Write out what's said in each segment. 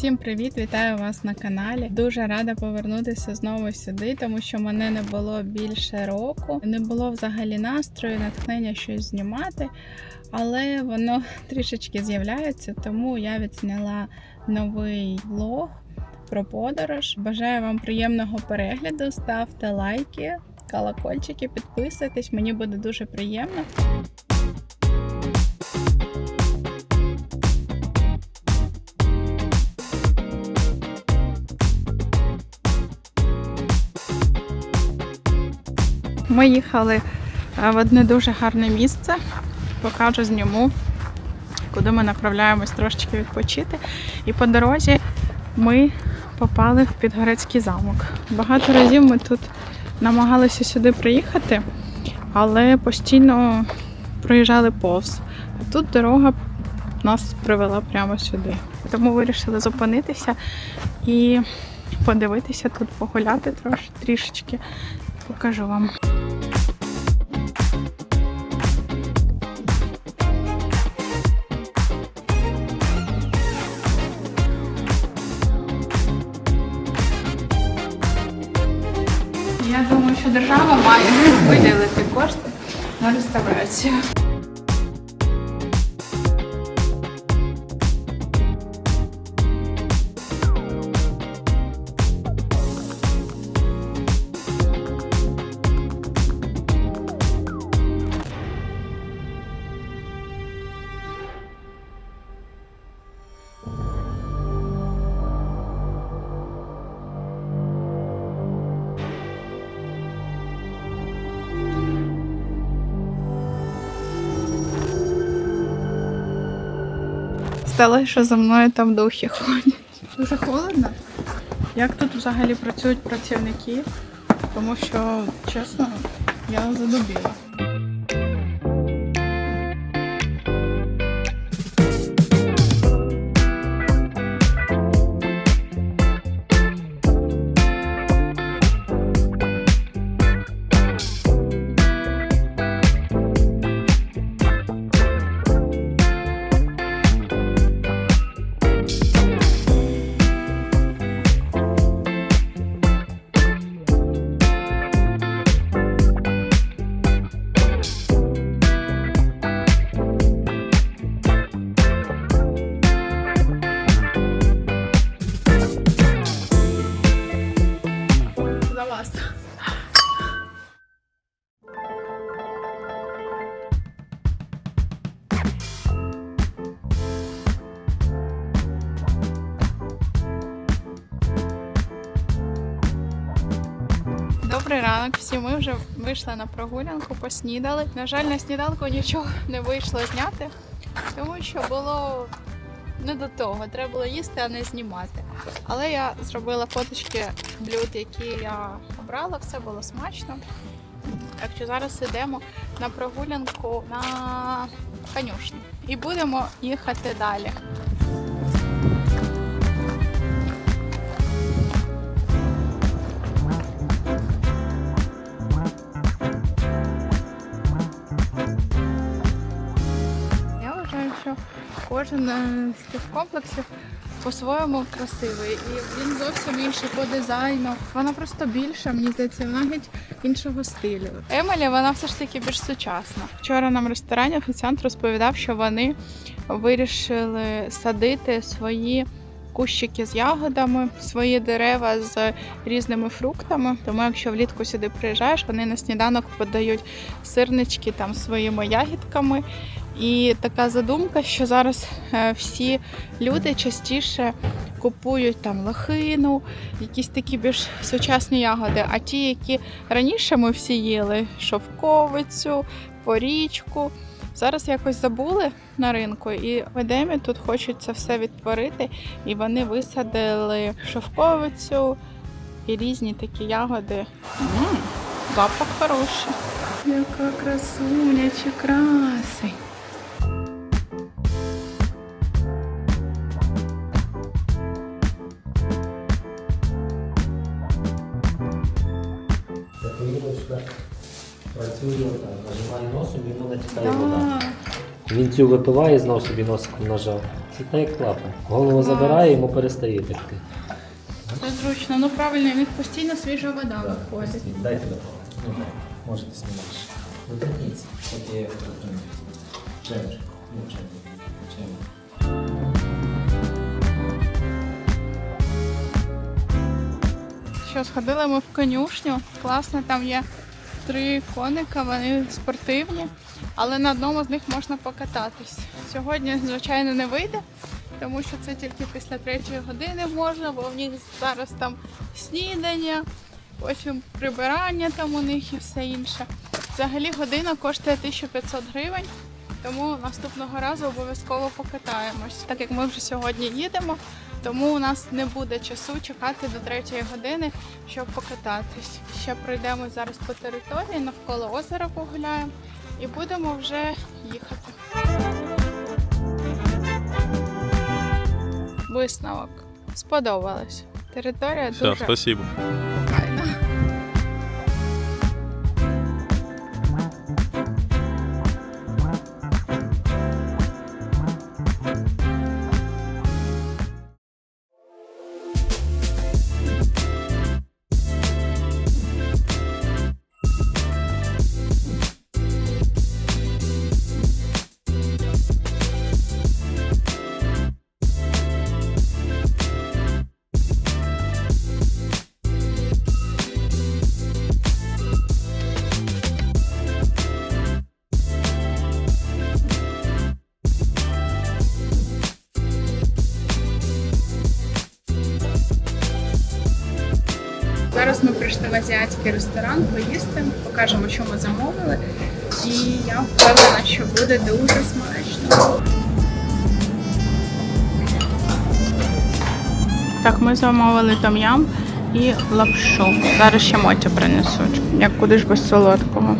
Всім привіт! Вітаю вас на каналі. Дуже рада повернутися знову сюди, тому що мене не було більше року. Не було взагалі настрою, натхнення щось знімати, але воно трішечки з'являється, тому я відзняла новий влог про подорож. Бажаю вам приємного перегляду. Ставте лайки, колокольчики, підписуйтесь. Мені буде дуже приємно. Ми їхали е, в одне дуже гарне місце. Покажу зніму, куди ми направляємось трошечки відпочити. І по дорозі ми попали в Підгорецький замок. Багато разів ми тут намагалися сюди приїхати, але постійно проїжджали повз. А тут дорога нас привела прямо сюди. Тому вирішили зупинитися і подивитися тут, погуляти трішечки. Покажу вам. Держава має виділити кошти на реставрацію. Стало, що за мною там духи ходять. Дуже холодно. Як тут взагалі працюють працівники? Тому що, чесно, я задубіла. Всі ми вже вийшли на прогулянку, поснідали. На жаль, на сніданку нічого не вийшло зняти, тому що було не до того. Треба було їсти, а не знімати. Але я зробила фоточки блюд, які я обрала, все було смачно. Так що зараз йдемо на прогулянку на конюшню і будемо їхати далі. Кожен е, з цих комплексів по-своєму красивий. І він зовсім інший по дизайну. Вона просто більша, мені здається, вона геть іншого стилю. Емелі, вона все ж таки більш сучасна. Вчора нам в ресторані офіціант розповідав, що вони вирішили садити свої. Кущики з ягодами, свої дерева з різними фруктами. Тому, якщо влітку сюди приїжджаєш, вони на сніданок подають сирнички там своїми ягідками. І така задумка, що зараз е, всі люди частіше купують там лохину, якісь такі більш сучасні ягоди. А ті, які раніше ми всі їли, шовковицю, порічку. Зараз якось забули на ринку, і в Едемі тут хочуть це все відтворити. І вони висадили шовковицю і різні такі ягоди. запах хороший. Яка красуня чи красень. Працює нажимає носом, йому натікає вода. Він цю випиває, знов собі носиком нажав. Це так як клапа. Голову забирає, йому перестає текти. Це зручно. Ну правильно, в них постійно свіжа вода виходить. Дайте допомогти. Ну, так, можете знімати. Доторкніться. От я його дотримую. Ну. Чемчик. Що сходили ми в конюшню. Класно, там є три коника, вони спортивні, але на одному з них можна покататись. Сьогодні, звичайно, не вийде, тому що це тільки після третьої години можна, бо в них зараз там снідання, потім прибирання там у них і все інше. Взагалі година коштує 1500 гривень. Тому наступного разу обов'язково покатаємось. Так як ми вже сьогодні їдемо, тому у нас не буде часу чекати до третьої години, щоб покататись. Ще пройдемо зараз по території, навколо озера погуляємо і будемо вже їхати. Висновок. Сподобалось. Територія Все, дуже спасибо. В азіатський ресторан поїсти, покажемо, що ми замовили. І я впевнена, що буде дуже смачно. Так, ми замовили там-ям і лапшу. Зараз ще моті принесуть. Як куди ж без солодкого.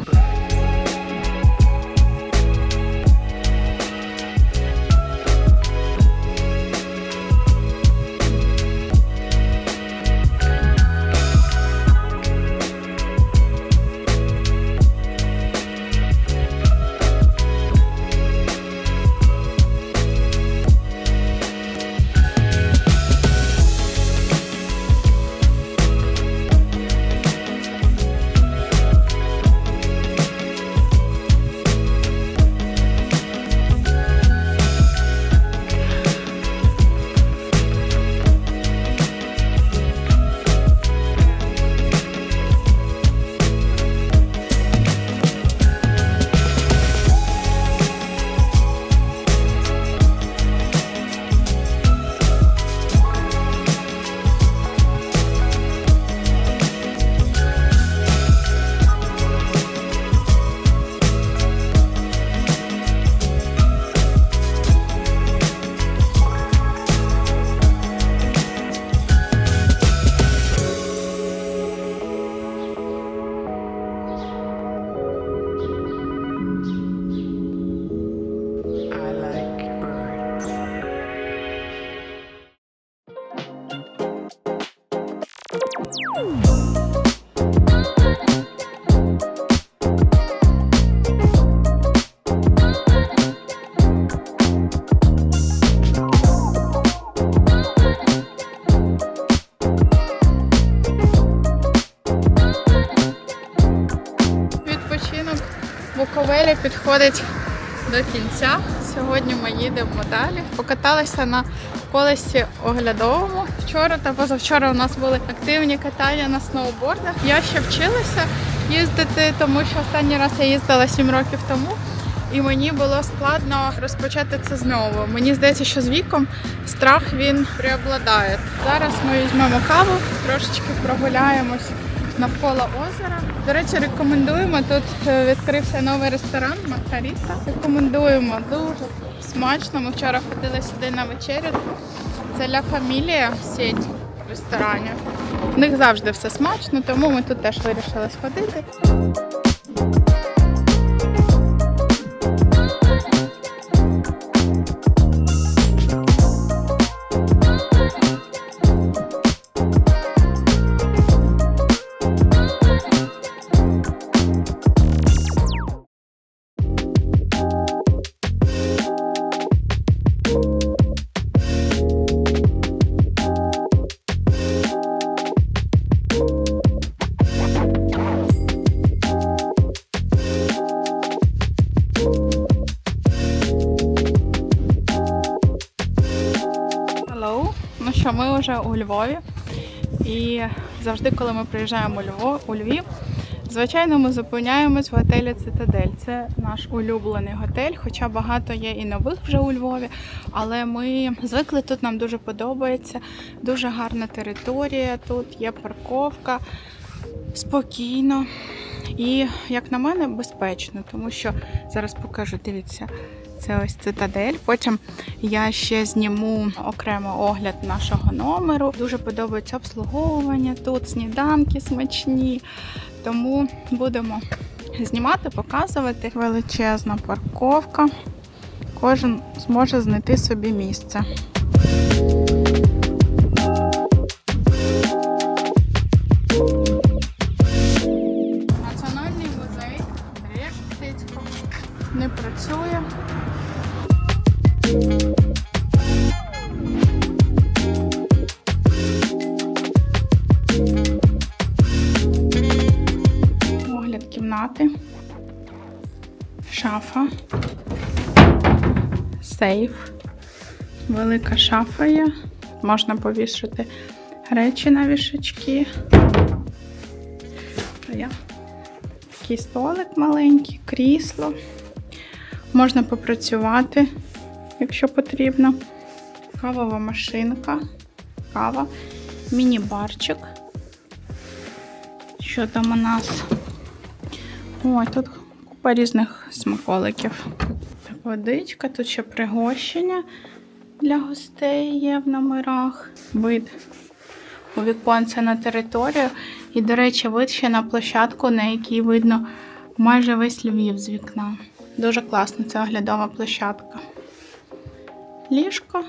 Підходить до кінця. Сьогодні ми їдемо далі. Покаталися на колесі оглядовому. Вчора та позавчора у нас були активні катання на сноубордах. Я ще вчилася їздити, тому що останній раз я їздила 7 років тому. І мені було складно розпочати це знову. Мені здається, що з віком страх він преобладає. Зараз ми візьмемо каву, трошечки прогуляємось навколо озера. До речі, рекомендуємо. Тут е, відкрився новий ресторан Маргарита. Рекомендуємо дуже смачно. Ми вчора ходили сюди на вечерю. Це Ля Фамілія ресторанів. В них завжди все смачно, тому ми тут теж вирішили сходити. Львові. І завжди, коли ми приїжджаємо у Львів, звичайно, ми зупиняємось в готелі Цитадель. Це наш улюблений готель, хоча багато є і нових вже у Львові. Але ми звикли тут, нам дуже подобається. Дуже гарна територія. Тут є парковка, спокійно. І, як на мене, безпечно, тому що зараз покажу, дивіться, це ось цитадель. Потім я ще зніму окремо огляд нашого номеру. Дуже подобається обслуговування тут, сніданки смачні. Тому будемо знімати, показувати. Величезна парковка. Кожен зможе знайти собі місце. Працює. Огляд кімнати. Шафа. Сейф. Велика шафа є. Можна повішати речі на вішачки. Такий столик маленький, крісло. Можна попрацювати, якщо потрібно. Кавова машинка, кава, міні-барчик. Що там у нас? Ой, тут купа різних смаколиків. Так, водичка, тут ще пригощення для гостей є в номерах. Вид у віконце на територію. І, до речі, вид ще на площадку, на якій видно майже весь Львів з вікна. Дуже класно, це оглядова площадка. Ліжко,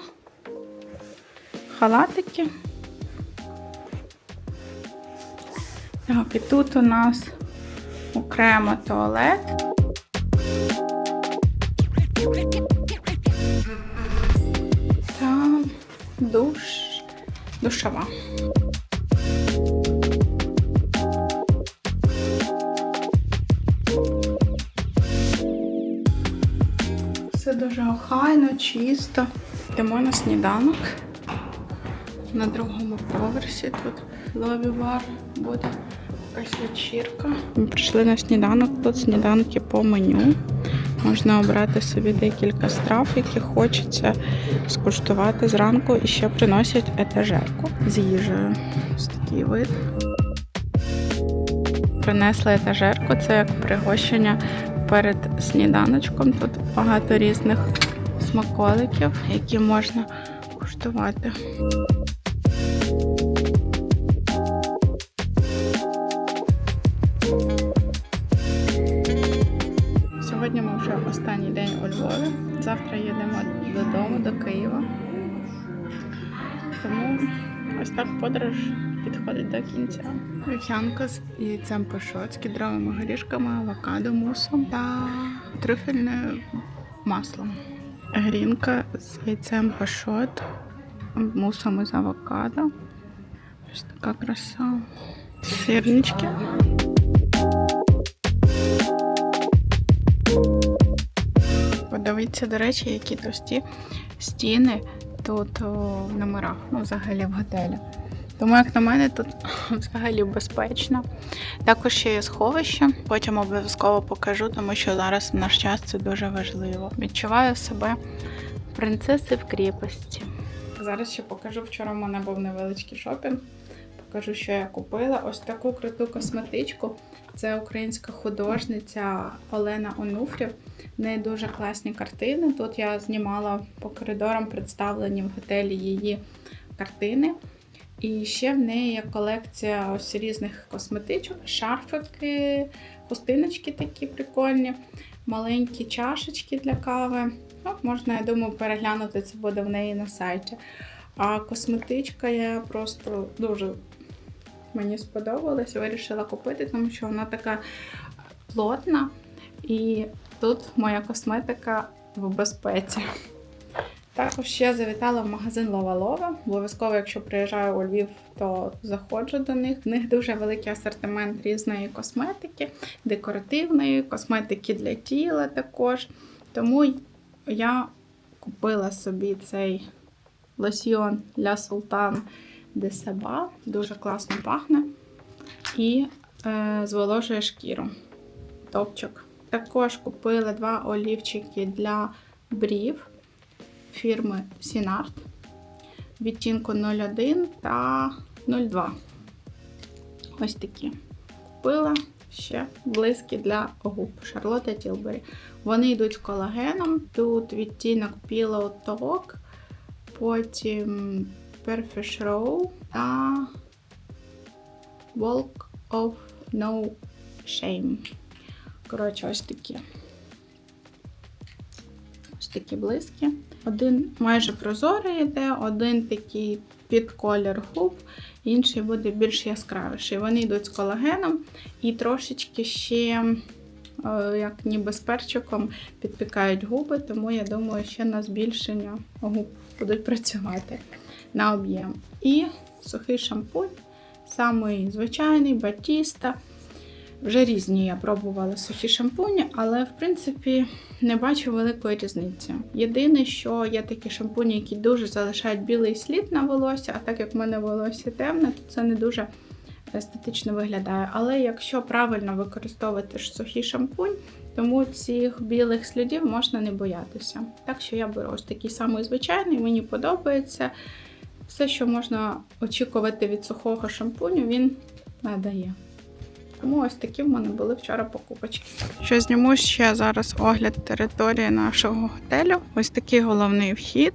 халатики. Так, і тут у нас окремо туалет. Та душ, душова. Охайно, чисто. Йдемо на сніданок. На другому поверсі тут лобі-бар буде якась вечірка. Ми прийшли на сніданок, тут сніданки по меню. Можна обрати собі декілька страв, які хочеться скуштувати зранку. І ще приносять етажерку з їжею. Ось такий вид. Принесли етажерку, це як пригощення перед сніданочком. Тут багато різних смаколиків, які можна куштувати. Сьогодні ми вже останній день у Львові. Завтра їдемо додому, до Києва. Тому ось так подорож підходить до кінця. Вівсянка з яйцем пашот, з кедровими горішками, авокадо, мусом та трюфельним маслом. Грінка з яйцем пашот, мусом із авокадо. Ось така краса. Сирнички. Подивіться, до речі, які товсті стіни тут в номерах, ну, взагалі в готелі. Тому, як на мене, тут взагалі безпечно. Також ще є сховище, потім обов'язково покажу, тому що зараз в наш час це дуже важливо. Відчуваю себе принцеси в кріпості. Зараз ще покажу. Вчора в мене був невеличкий шопінг. Покажу, що я купила. Ось таку круту косметичку. Це українська художниця Олена Онуфрів. В неї дуже класні картини. Тут я знімала по коридорам представлені в готелі її картини. І ще в неї є колекція ось різних косметичок, шарфики, хустиночки такі прикольні, маленькі чашечки для кави. Ну, можна, я думаю, переглянути це буде в неї на сайті. А косметичка я просто дуже мені сподобалась, вирішила купити, тому що вона така плотна. І тут моя косметика в безпеці. Також я завітала в магазин Лова-Лова. Обов'язково, якщо приїжджаю у Львів, то заходжу до них. В них дуже великий асортимент різної косметики, декоративної, косметики для тіла також. Тому я купила собі цей лосьйон Ля Султан де Саба. Дуже класно пахне. І е, зволожує шкіру. Топчик. Також купила два олівчики для брів фірми Сінарт відтінку 01 та 02. Ось такі. Купила ще блиски для губ Шарлотта Тілбері. Вони йдуть з колагеном. Тут відтінок Pillow Talk, потім Perfect Row та Walk of No Shame. Коротше, ось такі. Ось такі блиски. Один майже прозорий йде, один такий під колір губ, інший буде більш яскравіший. Вони йдуть з колагеном і трошечки ще, е, як ніби з перчиком, підпікають губи, тому я думаю, ще на збільшення губ будуть працювати на об'єм. І сухий шампунь, самий звичайний, батіста. Вже різні я пробувала сухі шампуні, але в принципі не бачу великої різниці. Єдине, що є такі шампуні, які дуже залишають білий слід на волосся, а так як в мене волосся темне, то це не дуже естетично виглядає. Але якщо правильно використовувати сухий шампунь, тому цих білих слідів можна не боятися. Так що я беру ось такий самий звичайний, мені подобається. Все, що можна очікувати від сухого шампуню, він надає. Тому ось такі в мене були вчора покупочки. Що зніму ще зараз огляд території нашого готелю. Ось такий головний вхід.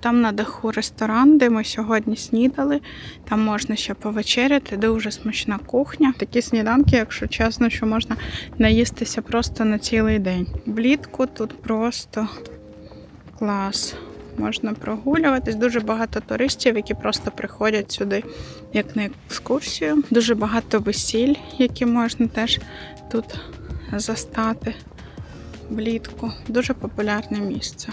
Там на даху ресторан, де ми сьогодні снідали. Там можна ще повечеряти, дуже смачна кухня. Такі сніданки, якщо чесно, що можна наїстися просто на цілий день. Влітку тут просто клас. Можна прогулюватись. Дуже багато туристів, які просто приходять сюди як на екскурсію. Дуже багато весіль, які можна теж тут застати влітку. Дуже популярне місце.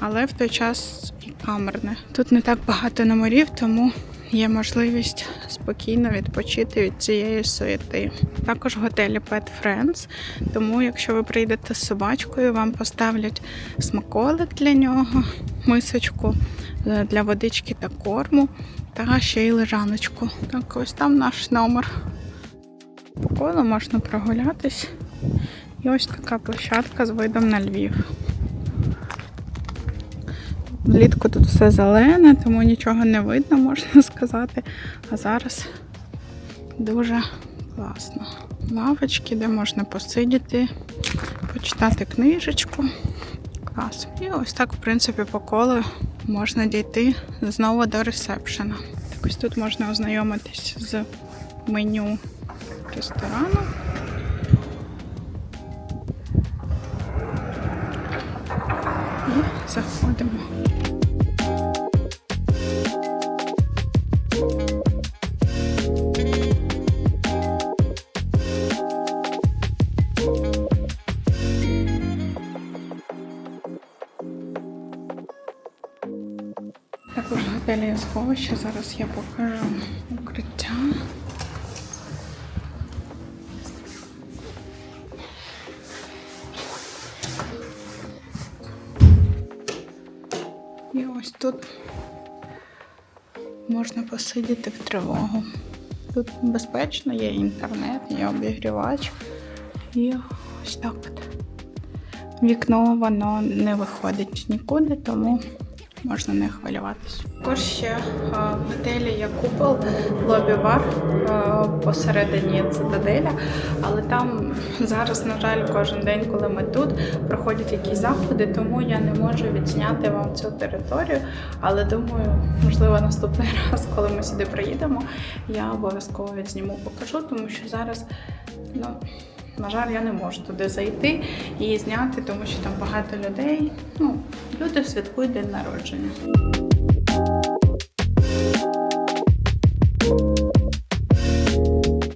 Але в той час і камерне. Тут не так багато номерів, тому є можливість спокійно відпочити від цієї суєти. Також готелі Pet Friends, тому якщо ви прийдете з собачкою, вам поставлять смаколик для нього, мисочку е, для водички та корму, та ще й лежаночку. Так, ось там наш номер. По колу можна прогулятись. І ось така площадка з видом на Львів. Влітку тут все зелене, тому нічого не видно, можна сказати. А зараз дуже класно. Лавочки, де можна посидіти, почитати книжечку. Клас. І ось так, в принципі, по колу можна дійти знову до ресепшена. Так ось тут можна ознайомитись з меню ресторану. Заходимо. Також готелі сховище. Зараз я покажу тут можна посидіти в тривогу. Тут безпечно, є інтернет, є обігрівач. І ось так. Вікно воно не виходить нікуди, тому можна не хвилюватися. Також ще в готелі є купол лобі-бар посередині цитаделя, але там зараз, на жаль, кожен день, коли ми тут, проходять якісь заходи, тому я не можу відзняти вам цю територію. Але думаю, можливо, наступний раз, коли ми сюди приїдемо, я обов'язково відзніму, покажу, тому що зараз, ну. На жаль, я не можу туди зайти і зняти, тому що там багато людей. Ну, люди святкують день народження.